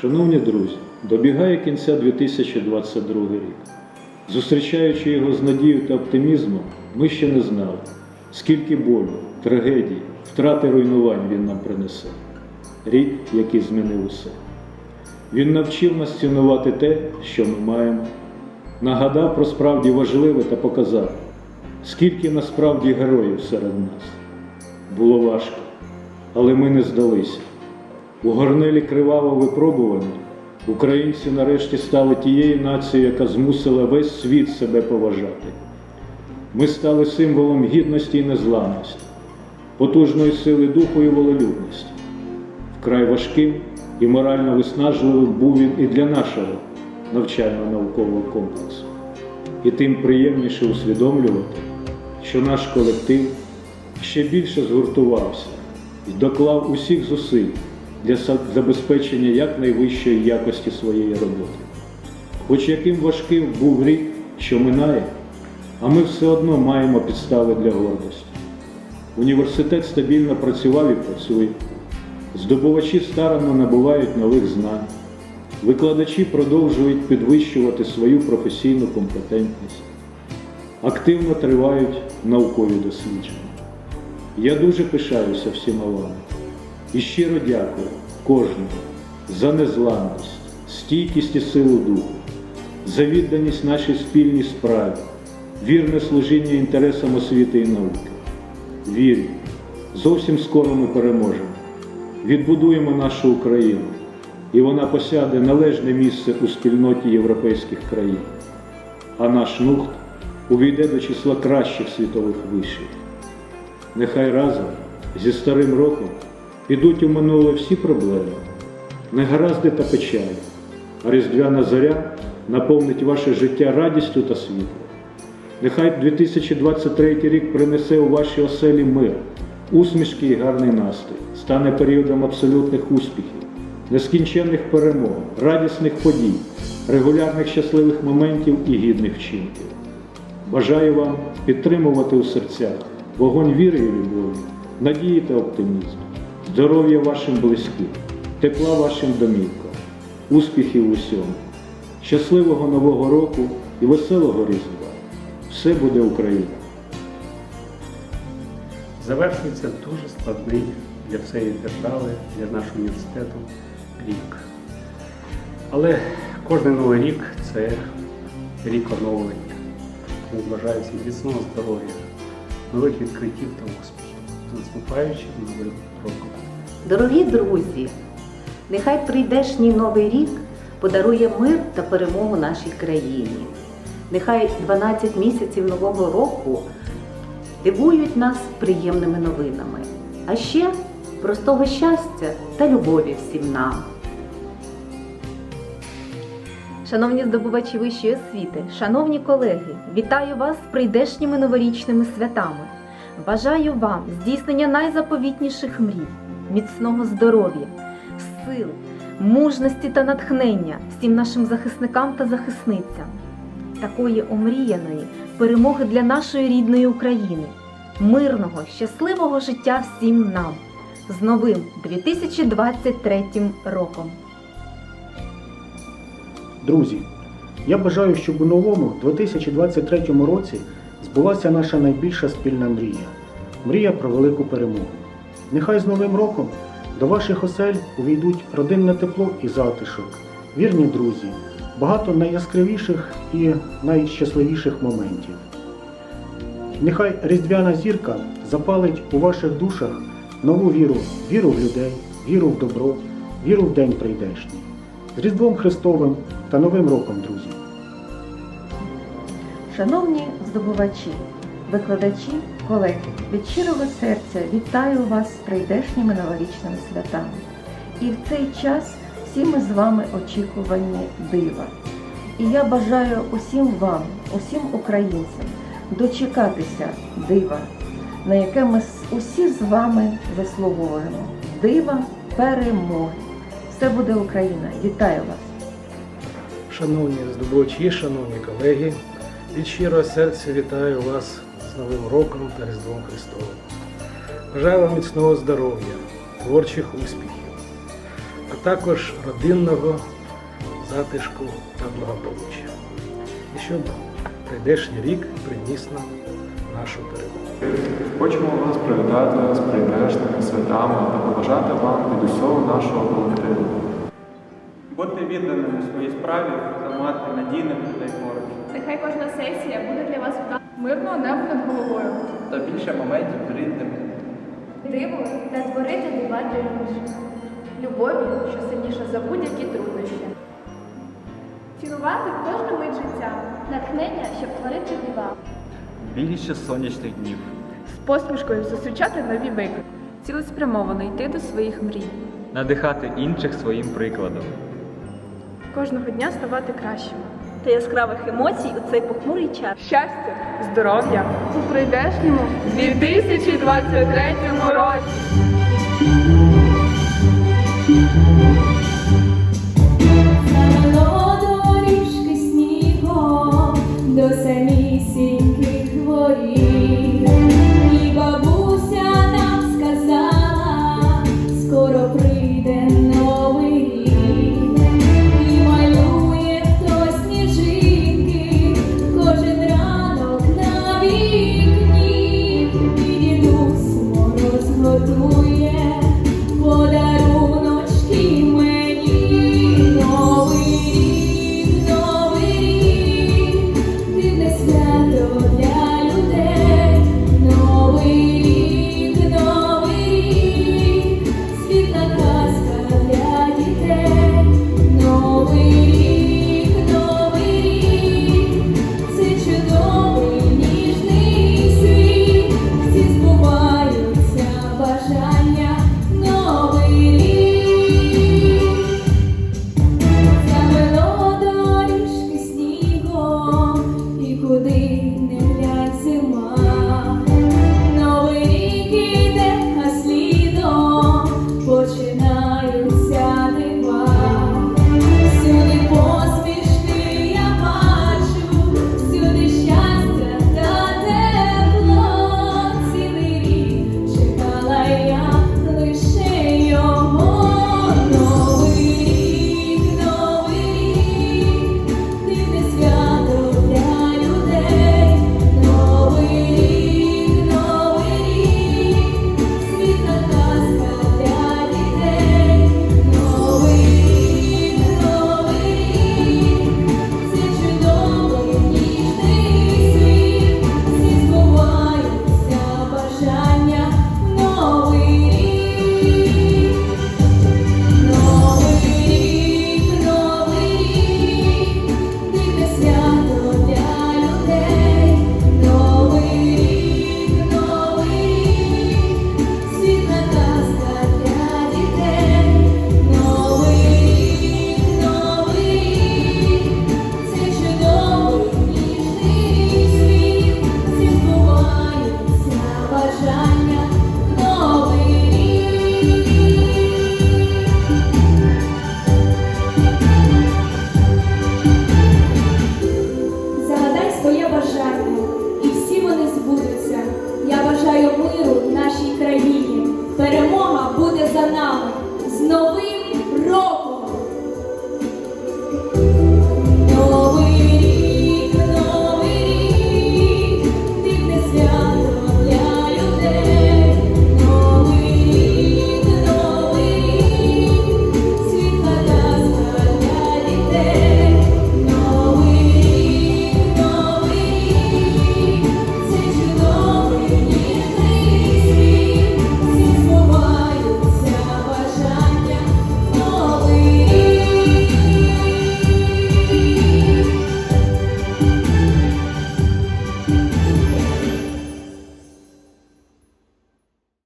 Шановні друзі, добігає кінця 2022 рік. Зустрічаючи його з надією та оптимізмом, ми ще не знали, скільки болю, трагедій, втрати руйнувань він нам принесе. Рік, який змінив усе. Він навчив нас цінувати те, що ми маємо, нагадав про справді важливе та показав, скільки насправді героїв серед нас. Було важко, але ми не здалися. У горнилі кривавого випробування українці нарешті стали тією нацією, яка змусила весь світ себе поважати. Ми стали символом гідності і незламності, потужної сили духу і волелюбності. Вкрай важким і морально виснажливим був він і для нашого навчально-наукового комплексу. І тим приємніше усвідомлювати, що наш колектив ще більше згуртувався і доклав усіх зусиль для забезпечення якнайвищої якості своєї роботи. Хоч яким важким був рік, що минає, а ми все одно маємо підстави для гордості. Університет стабільно працював і працює. Здобувачі старанно набувають нових знань. Викладачі продовжують підвищувати свою професійну компетентність. Активно тривають наукові дослідження. Я дуже пишаюся всіма вами і щиро дякую кожному за незламність, стійкість і силу духу, за відданість нашій спільній справі, вірне служіння інтересам освіти і науки. Вірю, зовсім скоро ми переможемо. Відбудуємо нашу Україну, і вона посяде належне місце у спільноті європейських країн, а наш НУХТ увійде до числа кращих світових вишів. Нехай разом зі старим роком підуть у минуле всі проблеми, негаразди та печалі, а різдвяна зоря наповнить ваше життя радістю та світлом. Нехай 2023 рік принесе у ваші оселі мир, усмішки і гарний настрій, стане періодом абсолютних успіхів, нескінченних перемог, радісних подій, регулярних щасливих моментів і гідних вчинків. Бажаю вам підтримувати у серцях вогонь віри і любові, надії та оптимізму, здоров'я вашим близьким, тепла вашим домівкам, успіхів усьому, щасливого Нового року і веселого Різдва. Все буде Україна! Завершується дуже складний для всієї держави, для нашого університету рік. Але кожен новий рік це рік оновлення. Тому всім міцного здоров'я, нових відкриттів та успіхів. З наступаючим новим роком. Дорогі друзі, нехай прийдешній новий рік подарує мир та перемогу нашій країні. Нехай 12 місяців нового року дивують нас приємними новинами, а ще простого щастя та любові всім нам. Шановні здобувачі вищої освіти, шановні колеги, вітаю вас з прийдешніми новорічними святами. Бажаю вам здійснення найзаповітніших мрій, міцного здоров'я, сил, мужності та натхнення всім нашим захисникам та захисницям, такої омріяної перемоги для нашої рідної України, мирного, щасливого життя всім нам з новим 2023 роком! Друзі, я бажаю, щоб у новому 2023 році збулася наша найбільша спільна мрія мрія про велику перемогу. Нехай з Новим роком до ваших осель увійдуть родинне тепло і затишок, вірні друзі, багато найяскравіших і найщасливіших моментів. Нехай різдвяна зірка запалить у ваших душах нову віру, віру в людей, віру в добро, віру в день прийдешній. З Різдвом Христовим та Новим роком, друзі! Шановні здобувачі, викладачі, колеги, від щирого серця вітаю вас з прийдешніми новорічними святами. І в цей час всі ми з вами очікувані дива. І я бажаю усім вам, усім українцям дочекатися дива, на яке ми усі з вами заслуговуємо. Дива перемоги. Все буде Україна. Вітаю вас! Шановні здобувачі, шановні колеги, від щирого серця вітаю вас з Новим роком та Різдвом Христовим. Бажаю вам міцного здоров'я, творчих успіхів, а також родинного затишку та благополуччя. І щоб прийдешній рік приніс нам нашу перемогу. Хочемо вас привітати з прийдешними святами та побажати вам від усього нашого колективу. Бути відданим у своїй справі та мати надійних людей поруч. Нехай кожна сесія буде для вас вдалою. Мирного неба над головою. Та більше моментів рідним. Диво та творити дива для інших. Любові, що сильніша за будь-які труднощі. Цінувати кожну мить життя. Натхнення, щоб творити дива. Більше сонячних днів. З посмішкою зустрічати нові виклики. цілеспрямовано йти до своїх мрій. Надихати інших своїм прикладом. Кожного дня ставати кращим. Та яскравих емоцій у цей похмурий час. Щастя, здоров'я у прийдешньому 2023 році.